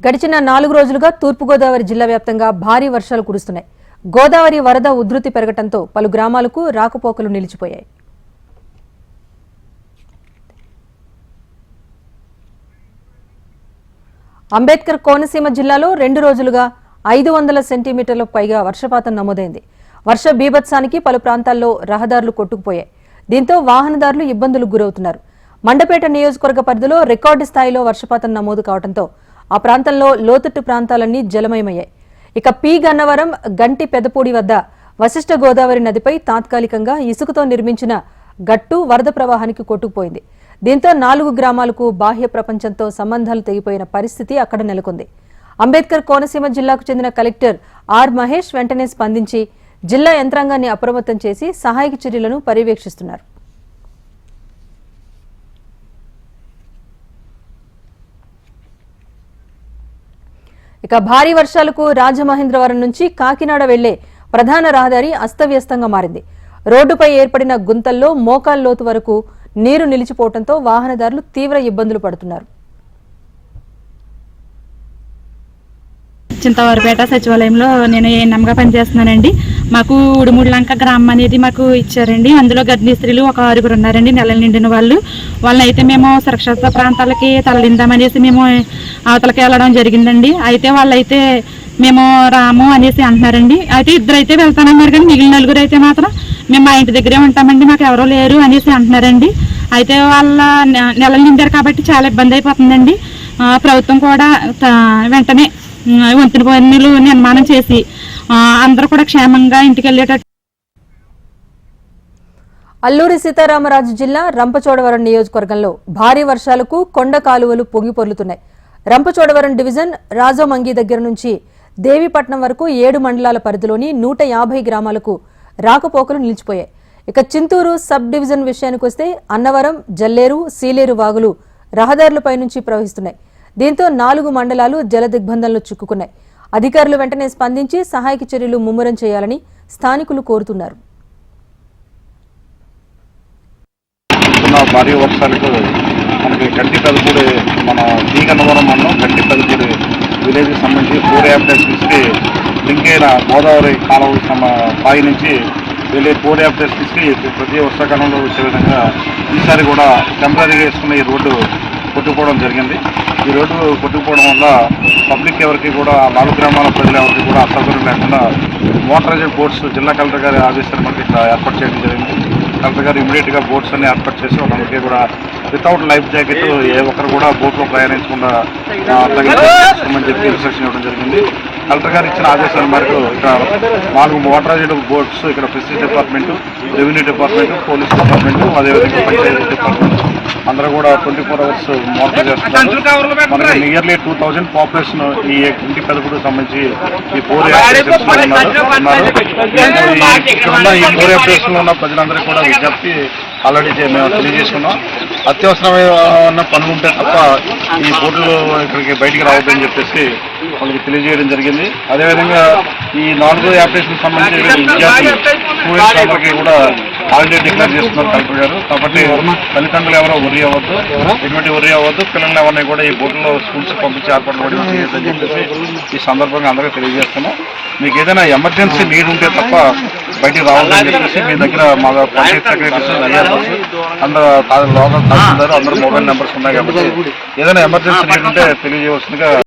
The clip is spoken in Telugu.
గడిచిన నాలుగు రోజులుగా తూర్పుగోదావరి జిల్లా వ్యాప్తంగా భారీ వర్షాలు కురుస్తున్నాయి. గోదావరి వరద ఉధృతి పెరగటంతో పలు గ్రామాలకు రాకపోకలు నిలిచిపోయాయి. అంబేద్కర్ కోనసీమ జిల్లాలో రెండు రోజులుగా ఐదు వందల సెంటీమీటర్లకు పైగా వర్షపాతం నమోదైంది. వర్ష బీభత్సానికి పలు ప్రాంతాల్లో రహదారులు కొట్టుకుపోయాయి. దీంతో వాహనదారులు ఇబ్బందులకు గురవుతున్నారు. మండపేట నియోజకవర్గ పరిధిలో రికార్డు స్థాయిలో వర్షపాతం నమోదు కావడంతో ఆ ప్రాంతంలో లోతట్టు ప్రాంతాలన్నీ జలమయమయ్యాయి. ఇక పి గన్నవరం గంటి పెదపూడి వద్ద వశిష్ఠ గోదావరి నదిపై తాత్కాలికంగా ఇసుకతో నిర్మించిన గట్టు వరద ప్రవాహానికి కొట్టుకుపోయింది. దీంతో నాలుగు గ్రామాలకు బాహ్య ప్రపంచంతో సంబంధాలు తెగిపోయిన పరిస్థితి అక్కడ నెలకొంది. అంబేద్కర్ కోనసీమ జిల్లాకు చెందిన కలెక్టర్ ఆర్ మహేష్ వెంటనే స్పందించి జిల్లా యంత్రాంగాన్ని అప్రమత్తం చేసి సహాయక చర్యలను పర్యవేక్షిస్తున్నారు. ఇక భారీ వర్షాలకు రాజమహేంద్రవరం నుంచి కాకినాడ వెళ్ళే ప్రధాన రహదారి అస్తవ్యస్తంగా మారింది. రోడ్డుపై ఏర్పడిన గుంతల్లో మోకాల్లోతు వరకు నీరు నిలిచిపోవడంతో వాహనదారులు తీవ్ర ఇబ్బందులు పడుతున్నారు. చింతవారిపేట సచివాలయంలో నేను ఏఎన్ఎంగా పనిచేస్తున్నానండి. మాకు ఉడుముడిలంక గ్రామం అనేది మాకు ఇచ్చారండి. అందులో గర్భిణీ స్త్రీలు ఒక ఆరుగురు ఉన్నారండి. నెలలు నిండిన వాళ్ళు. వాళ్ళైతే మేము సురక్షిత ప్రాంతాలకి తరలిందామనేసి మేము అవతలకి వెళ్ళడం జరిగిందండి. అయితే వాళ్ళైతే మేము రాము అనేసి అంటున్నారండి. అయితే ఇద్దరు అయితే వెళ్తానన్నారు కానీ మిగిలిన నలుగురు అయితే మాత్రం మేము మా ఇంటి దగ్గరే ఉంటామండి. మాకు ఎవరో లేరు అనేసి అంటున్నారండి. అయితే వాళ్ళ నెలలు నిండారు కాబట్టి చాలా ఇబ్బంది అయిపోతుందండి. ప్రభుత్వం కూడా వెంటనే వంతుని పన్నులు నిర్మాణం చేసి అందరూ కూడా క్షేమంగా ఇంటికి వెళ్ళేటట్టు. అల్లూరి సీతారామరాజు జిల్లా రంపచోడవరం నియోజకవర్గంలో భారీ వర్షాలకు కొండ కాలువలు పొంగి పొర్లుతున్నాయి రంపచోడవరం డివిజన్ రాజోమంగి దగ్గర నుంచి దేవీపట్నం వరకు ఏడు మండలాల పరిధిలోని నూట యాభై గ్రామాలకు రాకపోకలు నిలిచిపోయాయి. ఇక చింతూరు సబ్ డివిజన్ విషయానికి వస్తే అన్నవరం జల్లేరు సీలేరు వాగులు రహదారులపై నుంచి ప్రవహిస్తున్నాయి. దీంతో నాలుగు మండలాలు జల దిగ్బంధంలో చిక్కుకున్నాయి. అధికారులు వెంటనే స్పందించి సహాయక చర్యలు ముమ్మరం చేయాలని స్థానికులు కోరుతున్నారు. భారీ వర్షాలకు మనకి గంటి పెదపూడి మన తీగనవరం మండలం గంటి పెదపూడి విలేజ్కి సంబంధించి ఫోర్ యాప్టెస్కి లింక్ అయిన గోదావరి కాలువ సమ నుంచి వెళ్ళే ఫోర్ యాప్టెస్కి ప్రతి వర్షాకాలంలో వచ్చే విధంగా ఈసారి కూడా టెంపరీగా వేసుకున్న ఈ రోడ్డు కొట్టుకుపోవడం జరిగింది. ఈ రోడ్డు కొట్టుకుపోవడం వల్ల పబ్లిక్ ఎవరికి కూడా నాలుగు గ్రామాల ప్రజలు ఎవరికి కూడా అసౌకర్యం లేకుండా మోటరైజ్డ్ బోట్స్ జిల్లా కలెక్టర్ గారి ఆదేశాలు మనకి ఇక్కడ ఏర్పాటు చేయడం జరిగింది. కలెక్టర్ గారు ఇమీడియట్గా బోట్స్ అన్ని ఏర్పాటు చేసి వాళ్ళందరికీ కూడా వితౌట్ లైఫ్ జాకెట్ ఏ ఒక్కరు కూడా బోట్లో ప్రయాణించకుండా తగిన అని చెప్పి ఇన్స్ట్రక్షన్ ఇవ్వడం జరిగింది. కలెక్టర్ గారు ఇచ్చిన ఆదేశాల మేరకు ఇక్కడ నాలుగు మోటరైజ్డ్ బోట్స్ ఇక్కడ fisheries department revenue department police department అదేవిధంగా పంచాయతీ డిపార్ట్మెంట్. అందరూ కూడా ట్వంటీ ఫోర్ అవర్స్ మోటర్ చేస్తున్నారు. మనకి నియర్లీ టూ థౌజండ్ పాపులేషన్ ఈ ఇంటి పెదపుడు సంబంధించి ఈ ఫోర్ ఉన్న ఈ ఫోర్లో ఉన్న ప్రజలందరికీ కూడా విజ్ఞప్తి. ఆల్రెడీ మేము తెలియజేసుకున్నాం. అత్యవసరమైన పనులు ఉంటే తప్ప ఈ బోట్లు ఇక్కడికి బయటికి రావద్దని చెప్పేసి వాళ్ళకి తెలియజేయడం జరిగింది. అదేవిధంగా ఈ నాలుగో యాప్లికేషన్ సంబంధించి విద్యార్థులు స్టూడెంట్స్ అందరికీ కూడా హాలిడే డిక్లేర్ చేస్తున్నారు కలెక్టర్ గారు. కాబట్టి తల్లిదండ్రులు ఎవరో వరి అవ్వద్దు ఎటువంటి వరి అవ్వద్దు పిల్లల్ని ఎవరిని కూడా ఈ బోట్లో స్కూల్స్ పంపించి ఏర్పాట్లు కూడా చేయొద్దని చెప్పేసి ఈ సందర్భంగా అందరికీ తెలియజేస్తున్నాం. మీకు ఏదైనా ఎమర్జెన్సీ నీడ్ ఉంటే తప్ప బయటికి రావాలని చెప్పేసి మీ దగ్గర మా పంచాయత్ సెక్రటరీస్ ఐఆర్ఎస్ అందరూ లోకల్ తహసీల్దార్ అందరూ మొబైల్ నెంబర్స్ ఉన్నాయి కాబట్టి ఏదైనా ఎమర్జెన్సీ ఉంటే తెలియజేయవలసిందిగా